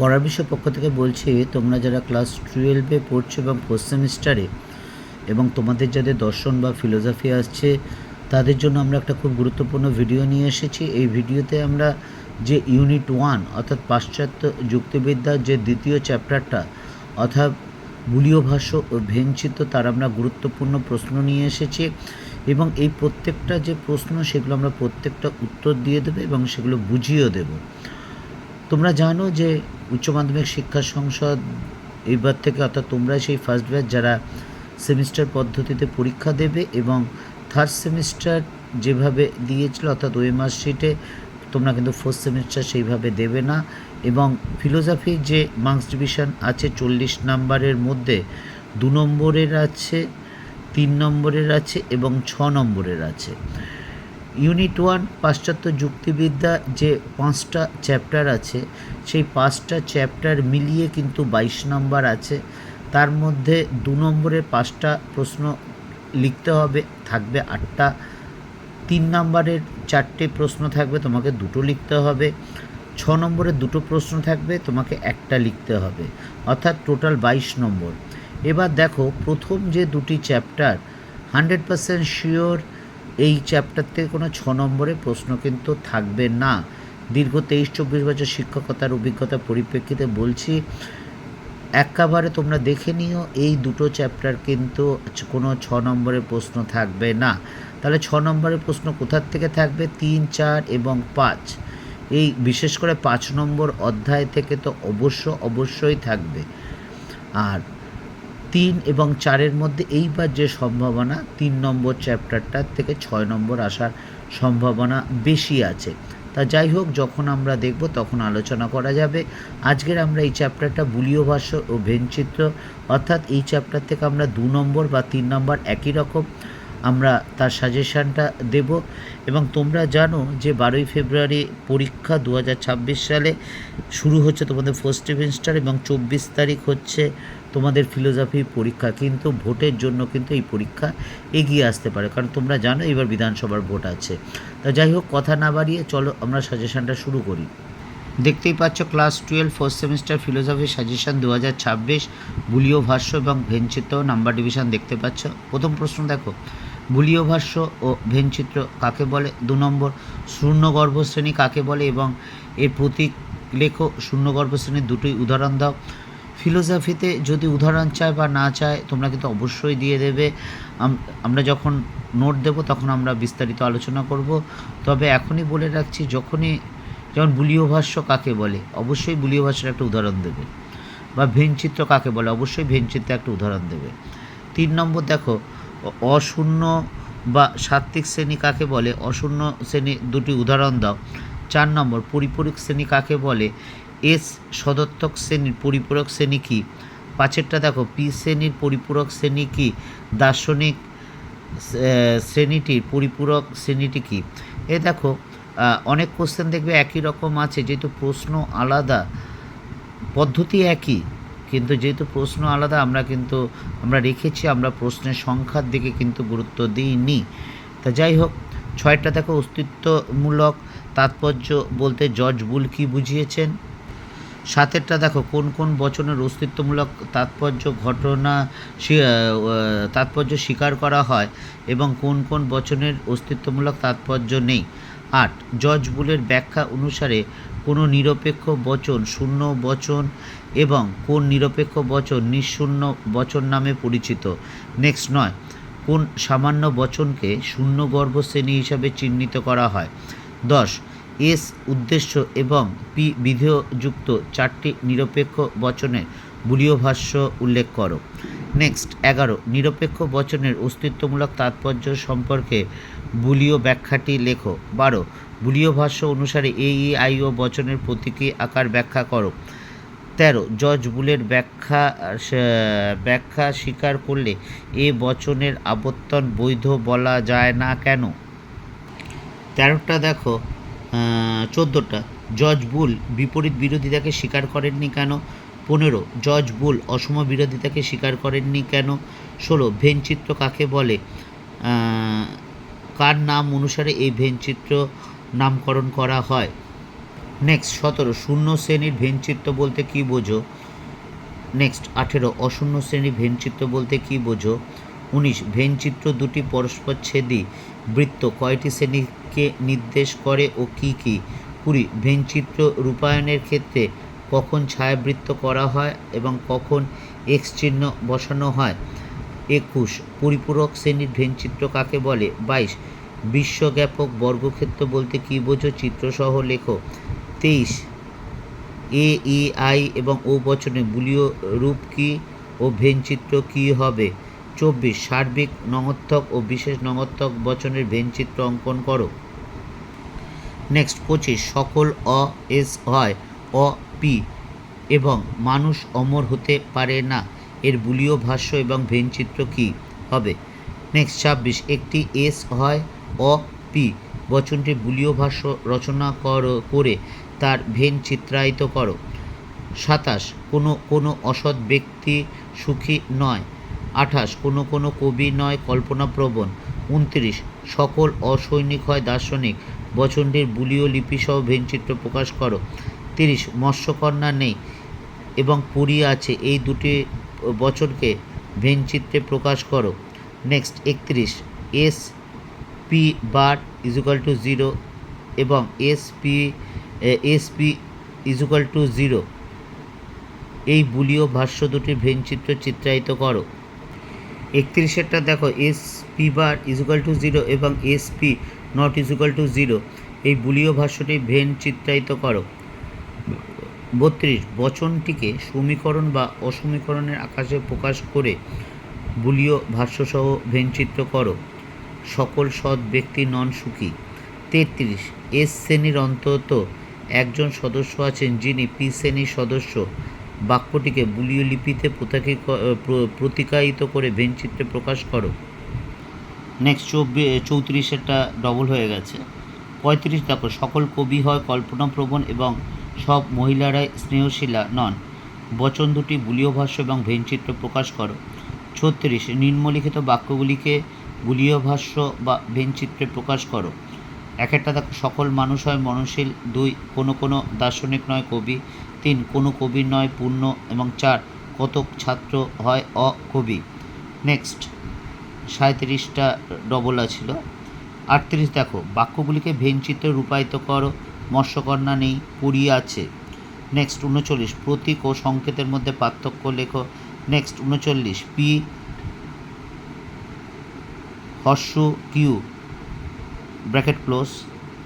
পড়ার বিষয় পক্ষ থেকে বলছি, তোমরা যারা ক্লাস টুয়েলভে পড়ছো এবং ফোর্থ সেমিস্টারে এবং তোমাদের যাদের দর্শন বা ফিলোসফি আসছে, তাদের জন্য আমরা একটা খুব গুরুত্বপূর্ণ ভিডিও নিয়ে এসেছি। এই ভিডিওতে আমরা যে ইউনিট ওয়ান অর্থাৎ পাশ্চাত্য যুক্তিবিদ্যার যে দ্বিতীয় চ্যাপ্টারটা অর্থাৎ বুলীয় ভাষ্য ও ভেঞ্চিত, তার আমরা গুরুত্বপূর্ণ প্রশ্ন নিয়ে এসেছি এবং এই প্রত্যেকটা যে প্রশ্ন, সেগুলো আমরা প্রত্যেকটা উত্তর দিয়ে দেবো এবং সেগুলো বুঝিয়েও দেবো। তোমরা জানো যে উচ্চ মাধ্যমিক শিক্ষা সংসদ এইবার থেকে অর্থাৎ তোমরা সেই ফার্স্ট ব্যাচ যারা সেমিস্টার পদ্ধতিতে পরীক্ষা দেবে এবং থার্ড সেমিস্টার যেভাবে দিয়েছিল অর্থাৎ ওএমআর শিটে তোমরা কিন্তু ফোর্থ সেমিস্টার সেইভাবে দেবে না। এবং ফিলোসফি যে মার্কস ডিভিশন আছে চল্লিশ নাম্বারের মধ্যে, দু নম্বরের আছে, তিন নম্বরের আছে এবং ছ নম্বরের আছে। ইউনিট ওয়ান পাশ্চাত্য যুক্তিবিদ্যা যে পাঁচটা চ্যাপ্টার আছে, সেই পাঁচটা চ্যাপ্টার মিলিয়ে কিন্তু বাইশ নম্বর আছে। তার মধ্যে দু নম্বরের পাঁচটা প্রশ্ন লিখতে হবে, থাকবে আটটা। তিন নম্বরের চারটে প্রশ্ন থাকবে, তোমাকে দুটো লিখতে হবে। ছ নম্বরের দুটো প্রশ্ন থাকবে, তোমাকে একটা লিখতে হবে। অর্থাৎ টোটাল বাইশ নম্বর। এবার দেখো, প্রথম যে দুটি চ্যাপ্টার হান্ড্রেড পারসেন্ট শিওর এই চ্যাপ্টার থেকে কোনো ছ নম্বরের প্রশ্ন কিন্তু থাকবে না। দীর্ঘ তেইশ চব্বিশ বছর শিক্ষকতার অভিজ্ঞতার পরিপ্রেক্ষিতে বলছি, একেবারে তোমরা দেখে নিও, এই দুটো চ্যাপ্টার কিন্তু কোনো ছ নম্বরের প্রশ্ন থাকবে না। তাহলে ছ নম্বরের প্রশ্ন কোথার থেকে থাকবে? তিন, চার এবং পাঁচ। এই বিশেষ করে পাঁচ নম্বর অধ্যায় থেকে তো অবশ্য, অবশ্যই থাকবে। আর তিন এবং চারের মধ্যে এইবার যে সম্ভাবনা, তিন নম্বর চ্যাপ্টারটার থেকে ছয় নম্বর আসার সম্ভাবনা বেশি আছে। তা যাই হোক, যখন আমরা দেখব তখন আলোচনা করা যাবে। আজকের আমরা এই চ্যাপ্টারটা বুলীয় ভাষ্য ও ভেনচিত্র অর্থাৎ এই চ্যাপ্টার থেকে আমরা দু নম্বর বা তিন নম্বর একই রকম আমরা তার সাজেশানটা দেব। এবং তোমরা জানো যে বারোই ফেব্রুয়ারি পরীক্ষা দু হাজার ছাব্বিশ সালে শুরু হচ্ছে তোমাদের ফার্স্ট সেমিস্টার এবং চব্বিশ তারিখ হচ্ছে তোমাদের ফিলোসফি পরীক্ষা, কিন্তু ভোটের জন্য কিন্তু এই পরীক্ষা এগিয়ে আসতে পারে। কারণ তোমরা জানো এবার বিধানসভার ভোট আছে। তা যাই হোক, কথা না বাড়িয়ে চলো আমরা সাজেশনটা শুরু করি। দেখতেই পাচ্ছ class twelve first semester philosophy suggestion দু হাজার ছাব্বিশ বুলীয় ভাষ্য এবং ভেনচিত্র নাম্বার ডিভিশন দেখতে পাচ্ছ। প্রথম প্রশ্ন দেখো বুলীয় ভাষ্য ও ভেনচিত্র কাকে বলে? দু নম্বর শূন্যগর্ভ শ্রেণি কাকে বলে? এবং এর প্রতীক লেখো শূন্যগর্ভ শ্রেণির দুটোই উদাহরণ দাও। ফিলোসফিতে যদি উদাহরণ চায় বা না চায়, তোমরা কিন্তু অবশ্যই দিয়ে দেবে। আমরা যখন নোট দেব, তখন আমরা বিস্তারিত আলোচনা করব। তবে এখনই বলে রাখছি, যখনই, যেমন বুলীয় ভাষ্য কাকে বলে, অবশ্যই বুলীয় ভাষ্যের একটা উদাহরণ দেবে। বা ভেনচিত্র কাকে বলে, অবশ্যই ভেনচিত্র একটা উদাহরণ দেবে। তিন নম্বর দেখো, অশূন্য বা সাত্ত্বিক শ্রেণি কাকে বলে, অশূন্য শ্রেণি দুটি উদাহরণ দাও। চার নম্বর, পরিপূরক শ্রেণি কাকে বলে এস সদর্থক শ্রেণির পরিপূরক শ্রেণি কী? পাঁচেরটা দেখো, পি শ্রেণির পরিপূরক শ্রেণি কী? দার্শনিক শ্রেণীটির পরিপূরক শ্রেণীটি কী? এ দেখো অনেক কোশ্চেন দেখবে একই রকম আছে, যেহেতু প্রশ্ন আলাদা, পদ্ধতি একই, কিন্তু যেহেতু প্রশ্ন আলাদা, আমরা কিন্তু, আমরা রেখেছি, আমরা প্রশ্নের সংখ্যার দিকে কিন্তু গুরুত্ব দিইনি। তা যাই হোক, ছয়টা দেখো, অস্তিত্বমূলক, তাৎপর্য বলতে জর্জ বুল কী বুঝিয়েছেন? সাতেরটা দেখো, কোন কোন বচনের অস্তিত্বমূলক তাৎপর্য ঘটনা তাৎপর্য স্বীকার করা হয় এবং কোন কোন বচনের অস্তিত্বমূলক তাৎপর্য নেই? আট জর্জ বুলের ব্যাখ্যা অনুসারে কোনো নিরপেক্ষ বচন শূন্য বচন এবং কোন নিরপেক্ষ বচন নিঃশূন্য বচন নামে পরিচিত। নেক্সট নয়, কোন সামান্য বচনকে শূন্যগর্ভ শ্রেণি হিসাবে চিহ্নিত করা হয়? দশ এস উদ্দেশ্য এবং পি বিধেয়যুক্ত চারটি নিরপেক্ষ বচনের বুলীয় ভাষ্য উল্লেখ করো। নেক্সট, এগারো, নিরপেক্ষ বচনের অস্তিত্বমূলক তাৎপর্য সম্পর্কে বুলীয় ব্যাখ্যাটি লেখো। বারো, বুলীয় ভাষ্য অনুসারে এ, ই, আই, ও বচনের প্রতীকী আকার ব্যাখ্যা করো। তেরো জর্জ বুলের ব্যাখ্যা ব্যাখ্যা স্বীকার করলে এ বচনের আবর্তন বৈধ বলা যায় না কেন? তেরোটা দেখো। চোদ্দোটা। জজ বুল বিপরীত বিরোধিতাকে স্বীকার করেননি কেন? পনেরো, জজ বুল অসম বিরোধিতাকে স্বীকার করেননি কেন? ষোলো ভেনচিত্র কাকে বলে? কার নাম অনুসারে এই ভেনচিত্র নামকরণ করা হয়? নেক্সট, সতেরো, শূন্য শ্রেণির ভেনচিত্র বলতে কী বোঝো? নেক্সট, আঠেরো, অশূন্য শ্রেণির ভেনচিত্র বলতে কী বোঝো? উনিশ ভেনচিত্র দুটি পরস্পর ছেদি। বৃত্ত কয়টি শ্রেণীকে নির্দেশ করে ও কি কি? কুড়ি, ভেনচিত্র রূপায়ণের ক্ষেত্রে কখন ছায়াবৃত্ত করা হয় এবং কখন এক্স চিহ্ন বসানো হয়? একুশ, পরিপূরক শ্রেণির ভেনচিত্র কাকে বলে? বাইশ বিশ্বজ্ঞাপক বর্গক্ষেত্র বলতে কী বোঝো? চিত্রসহ লেখো। তেইশ, এ ই আই এবং ও বচনে বুলীয় রূপ কী ও ভেনচিত্র কী হবে? চব্বিশ সার্বিক নঙর্থক ও বিশেষ নঙর্থক বচনের ভেনচিত্র অঙ্কন করো। নেক্সট, পঁচিশ, সকল অ, এস, হয়, অ, পি এবং মানুষ অমর হতে পারে না। এর বুলীয় ভাষ্য এবং ভেনচিত্র কী হবে? নেক্সট, ছাব্বিশ, একটি এস, হয়, অ, পি বচনটি বুলীয় ভাষ্য রচনা করে তার ভেন চিত্রায়িত করো। সাতাশ, কোনো কোনো অসৎ ব্যক্তি সুখী নয়। আঠাশ, কোনো কোনো কবি নয়, কল্পনাপ্রবণ। উনত্রিশ, সকল অসৈনিক হয় দার্শনিক। বচনটির বুলীয় লিপিসহ ভেনচিত্র প্রকাশ করো। তিরিশ, মৎস্যকন্যা নেই এবং পুরী আছে। এই দুটি বচনকে ভেনচিত্রে প্রকাশ করো। নেক্সট, একত্রিশ, S P bar equal to zero এবং S P S P equal to zero. এই বুলীয় ভাষ্য দুটির ভেনচিত্র চিত্রায়িত করো। একত্রিশেরটা দেখো S P bar equal to zero এবং S P not equal to zero এই বুলীয় ভাষ্যটি ভেন চিত্রায়িত করো। বত্রিশ, বচনটিকে সমীকরণ বা অসমীকরণের আকাশে প্রকাশ করে বুলীয় ভাষ্যসহ ভেনচিত্র করো। সকল সৎ ব্যক্তি নন সুখী। তেত্রিশ এস শ্রেণির অন্তত একজন সদস্য আছেন যিনি পি শ্রেণির সদস্য। বাক্যটিকে বুলীয় লিপিতে প্রতাকি প্রতিকায়িত করে ভেনচিত্রে প্রকাশ করো। নেক্সট চব্বিশ চৌত্রিশেরটা ডবল হয়ে গেছে। পঁয়ত্রিশ দেখো, সকল কবি হয় কল্পনাপ্রবণ এবং সব মহিলারাই স্নেহশীলা নন। বচন দুটি বুলীয় ভাষ্য এবং ভেনচিত্র প্রকাশ করো। ছত্রিশ, নিম্নলিখিত বাক্যগুলিকে বুলীয় ভাষ্য বা ভেনচিত্রে প্রকাশ করো। এক একটা দেখো, সকল মানুষ হয় মননশীল, দুই কোনো কোনো দার্শনিক নয় কবি। তিন, কোনো কবি নয়, পূর্ণ এবং চার, কতক ছাত্র হয় অকবি নেক্সট সাঁত্রিশটা ডবল ছিল আটত্রিশ, দেখো, বাক্যগুলিকে ভেনচিত্রে রূপায়িত করো, মৎস্যকন্যা নেই পুরী আছে। নেক্সট, উনচল্লিশ, প্রতীক ও সংকেতের মধ্যে পার্থক্য লেখো। নেক্সট, উনচল্লিশ, P, Harsh, Q, bracket close,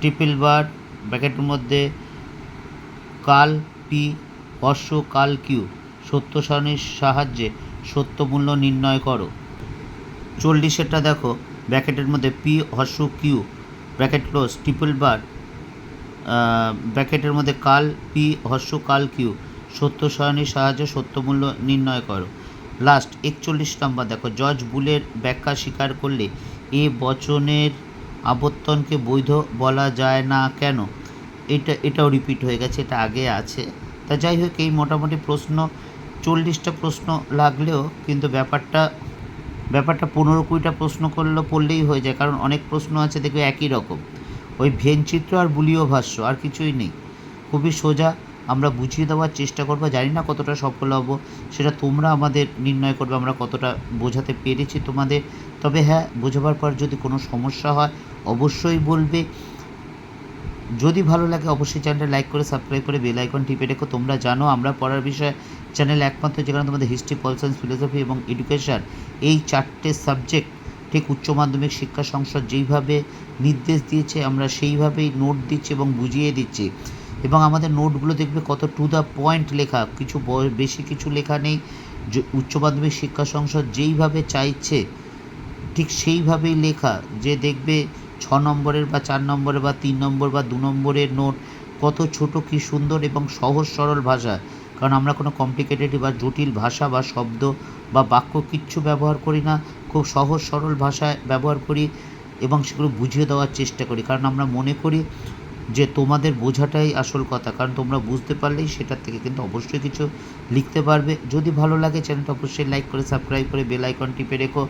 triple bar, ব্র্যাকেটের মধ্যে কাল পি কাল সত্য সারণীর সাহায্যে সত্য মূল্য নির্ণয় করো। চল্লিশেরটা দেখো, ব্র্যাকেটের মধ্যে P Harsh Q bracket close, triple bar ব্র্যাকেটের মধ্যে কাল পি হর্ষ কাল কিউ সত্য সারণীর সাহায্যে সত্যমূল্য নির্ণয় করো। লাস্ট, একচল্লিশ নম্বর দেখো, জজ বুলের ব্যাখ্যা স্বীকার করলে এ বচনের আবর্তনকে বৈধ বলা যায় না কেন? এটা, এটাও রিপিট হয়ে গেছে, এটা আগে আছে। তা যাই হোক, এই মোটামুটি প্রশ্ন, চল্লিশটা প্রশ্ন লাগলেও কিন্তু ব্যাপারটা ব্যাপারটা পনেরো কুড়িটা প্রশ্ন করলেও পড়লেই হয়ে যায়, কারণ অনেক প্রশ্ন আছে, দেখবে একই রকম। ওই ভেনচিত্র আর বুলীয় ভাষ্য, আর কিছুই নেই। খুবই সোজা, আমরা বুঝিয়ে দেওয়ার চেষ্টা করব, জানি না কতটা সফল হব, সেটা তোমরা আমাদের নির্ণয় করবে, আমরা কতটা বোঝাতে পেরেছি তোমাদের। তবে হ্যাঁ বোঝাবার পর যদি কোনো সমস্যা হয়, অবশ্যই বলবে। যদি ভালো লাগে অবশ্যই চ্যানেলটা লাইক করে, সাবস্ক্রাইব করে, বেল আইকন টিপে রেখো। তোমরা জানো আমরা পড়ার বিষয়ে চ্যানেল একমাত্র যেখানে তোমাদের হিস্ট্রি পল সায়েন্স, ফিলোসফি এবং এডুকেশান এই চারটে সাবজেক্ট, ঠিক উচ্চ মাধ্যমিক, শিক্ষা সংসদ যেইভাবে নির্দেশ দিয়েছে, আমরা সেইভাবেই নোট দিচ্ছি এবং বুঝিয়ে দিচ্ছি। এবং আমাদের নোটগুলো দেখবে কত টু দ্য পয়েন্ট লেখা, কিছু বেশি কিছু লেখা নেই। উচ্চ মাধ্যমিক, শিক্ষা সংসদ যেইভাবে চাইছে, ঠিক সেইভাবেই লেখা, যে দেখবে ছ নম্বরের বা চার নম্বরের বা তিন নম্বর বা দু নম্বরের নোট কত ছোট কী সুন্দর এবং সহজ সরল ভাষা। কারণ আমরা কোনো কমপ্লিকেটেড বা জটিল ভাষা বা শব্দ বা বাক্য কিচ্ছু ব্যবহার করি না, খুব সহজ সরল ভাষায় ব্যবহার করি এবং সেগুলো বুঝিয়ে দেওয়ার চেষ্টা করি। কারণ আমরা মনে করি যে তোমাদের বোঝাটাই আসল কথা, কারণ তোমরা বুঝতে পারলেই সেটার থেকে কিন্তু অবশ্যই কিছু লিখতে পারবে। যদি ভালো লাগে, চ্যানেলটা অবশ্যই লাইক করে সাবস্ক্রাইব করে বেল আইকন টিপে রেখো।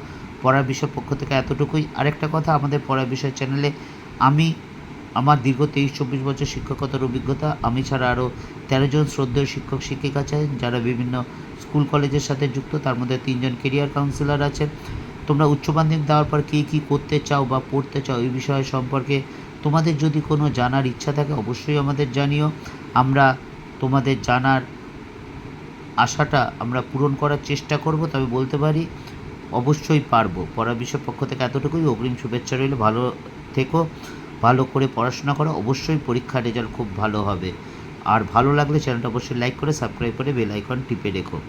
পড়ার বিষয় পক্ষ থেকে এতটুকুই। আরেকটা কথা, আমাদের পড়ার বিষয় চ্যানেলে আমি, আমার দীর্ঘ তেইশ চব্বিশ বছর শিক্ষকতার অভিজ্ঞতা, আমি ছাড়া আরও তেরো জন শ্রদ্ধেয় শিক্ষক, শিক্ষিকা আছেন, যারা বিভিন্ন স্কুল, কলেজের সাথে যুক্ত, তার মধ্যে তিনজন কেরিয়ার কাউন্সিলর আছেন। তোমরা উচ্চ মাধ্যমিক দেওয়ার পর কী কী করতে চাও বা পড়তে চাও এই বিষয় সম্পর্কে তোমাদের যদি কোনো জানার ইচ্ছা থাকে, অবশ্যই আমাদের জানিও। আমরা তোমাদের জানার আশাটা আমরা পূরণ করার চেষ্টা করব, তবে বলতে পারি অবশ্যই পারব। পড়া বিষয় পক্ষ থেকে এতটুকুই। অগ্রিম শুভেচ্ছা রইল। ভালো থেকো, ভালো করে পড়াশোনা করো। অবশ্যই পরীক্ষার রেজাল্ট খুব ভালো হবে। আর ভালো লাগলে চ্যানেলটা অবশ্যই লাইক করে সাবস্ক্রাইব করে বেল আইকন টিপে রেখো।